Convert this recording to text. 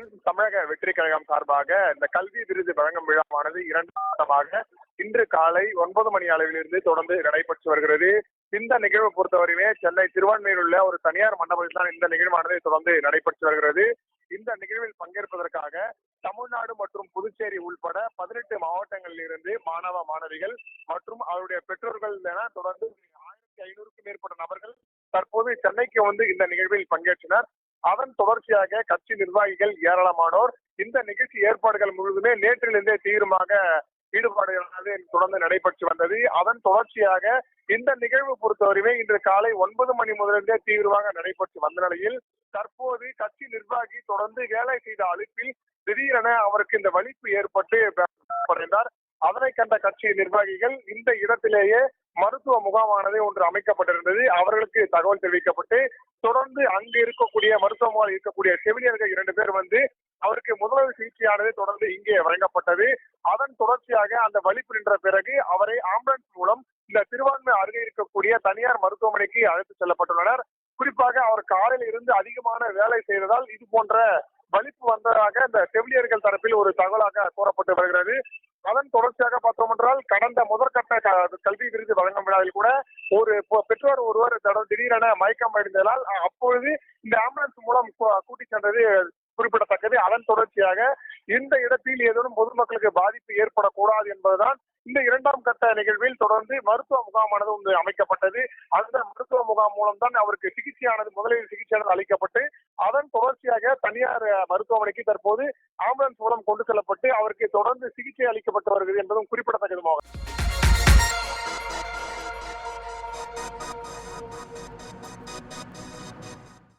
அன்புடன் தமிழக வெற்றி கழகம் சார்பாக இந்த கல்வி விருது வழங்கும் விழாவானது இரண்டு மாதமாக இன்று காலை ஒன்பது மணி அளவிலிருந்து தொடர்ந்து நடைபெற்று வருகிறது. இந்த நிகழ்வு பொறுத்தவரையுமே சென்னை திருவான்மையில் உள்ள ஒரு தனியார் மண்டபத்தில் தான் இந்த நிகழ்வானது தொடர்ந்து நடைபெற்று வருகிறது. இந்த நிகழ்வில் பங்கேற்பதற்காக தமிழ்நாடு மற்றும் புதுச்சேரி உள்பட பதினெட்டு மாவட்டங்களில் இருந்து மாணவ மாணவிகள் மற்றும் அவருடைய பெற்றோர்கள் என தொடர்ந்து ஆயிரத்தி ஐநூறுக்கும் மேற்பட்ட நபர்கள் தற்போது சென்னைக்கு வந்து இந்த நிகழ்வில் பங்கேற்றனர். அதன் தொடர்ச்சியாக கட்சி நிர்வாகிகள் ஏராளமானோர். இந்த நிகழ்ச்சி ஏற்பாடுகள் முழுவதுமே நேற்றிலிருந்தே தீவிரமாக ஈடுபாடுகளானது தொடர்ந்து நடைபெற்று வந்தது. அதன் தொடர்ச்சியாக இந்த நிகழ்வு பொறுத்தவரையுமே இன்று காலை ஒன்பது மணி முதலிருந்தே தீவிரமாக நடைபெற்று வந்த நிலையில் தற்போது கட்சி நிர்வாகி தொடர்ந்து வேலை செய்த அழைப்பில் திடீரென அவருக்கு இந்த வலிப்பு ஏற்பட்டு அடைந்தார் அதனை கண்ட கட்சி நிர்வாகிகள் இந்த இடத்திலேயே மருத்துவ முகாமானது ஒன்று அமைக்கப்பட்டிருந்தது. அவர்களுக்கு தகவல் தெரிவிக்கப்பட்டு தொடர்ந்து அங்கு இருக்கக்கூடிய மருத்துவமனையில் இருக்கக்கூடிய செவிலியர்கள் இரண்டு பேர் வந்து அவருக்கு முதலுதவி சிகிச்சையானது தொடர்ந்து இங்கே வழங்கப்பட்டது. அதன் தொடர்ச்சியாக அந்த வலிப்பு நின்ற பிறகு அவரை ஆம்புலன்ஸ் மூலம் இந்த திருவான்மை அருகே இருக்கக்கூடிய தனியார் மருத்துவமனைக்கு அழைத்து செல்லப்பட்டுள்ளனர். குறிப்பாக அவர் காலையில் இருந்து அதிகமான வேலை செய்ததால் இது போன்ற வலிப்பு வந்ததாக இந்த செவிலியர்கள் தரப்பில் ஒரு தகவலாக கூறப்பட்டு வருகிறது. அதன் தொடர்ச்சியாக பார்த்தோம் என்றால் கடந்த முதற்கட்ட கல்வி விருது வழங்கும் விழாவில் கூட ஒரு பொ- பெற்றோர் ஒருவர் திடீரென மயக்கம் அடைந்ததால் அப்பொழுது இந்த ஆம்புலன்ஸ் மூலம் கூட்டி சென்றது குறிப்பிடத்தக்கது. அதன் தொடர்ச்சியாக இந்த இடத்தில் ஏதேனும் பொதுமக்களுக்கு பாதிப்பு ஏற்படக்கூடாது என்பதுதான் இந்த இரண்டாம் கட்ட நிகழ்வில் தொடர்ந்து மருத்துவ முகாமானது ஒன்று அமைக்கப்பட்டது. அந்த மருத்துவ முகாம் மூலம் தான் அவருக்கு சிகிச்சையானது முதலில் சிகிச்சையானது அளிக்கப்பட்டு அதன் தொடர்ச்சியாக தனியார் மருத்துவமனைக்கு தற்போது ஆம்புலன்ஸ் மூலம் கொண்டு செல்லப்பட்டு அவருக்கு தொடர்ந்து சிகிச்சை அளிக்கப்பட்டு வருகிறது என்பதும் குறிப்பிடத்தக்கதுமாகும்.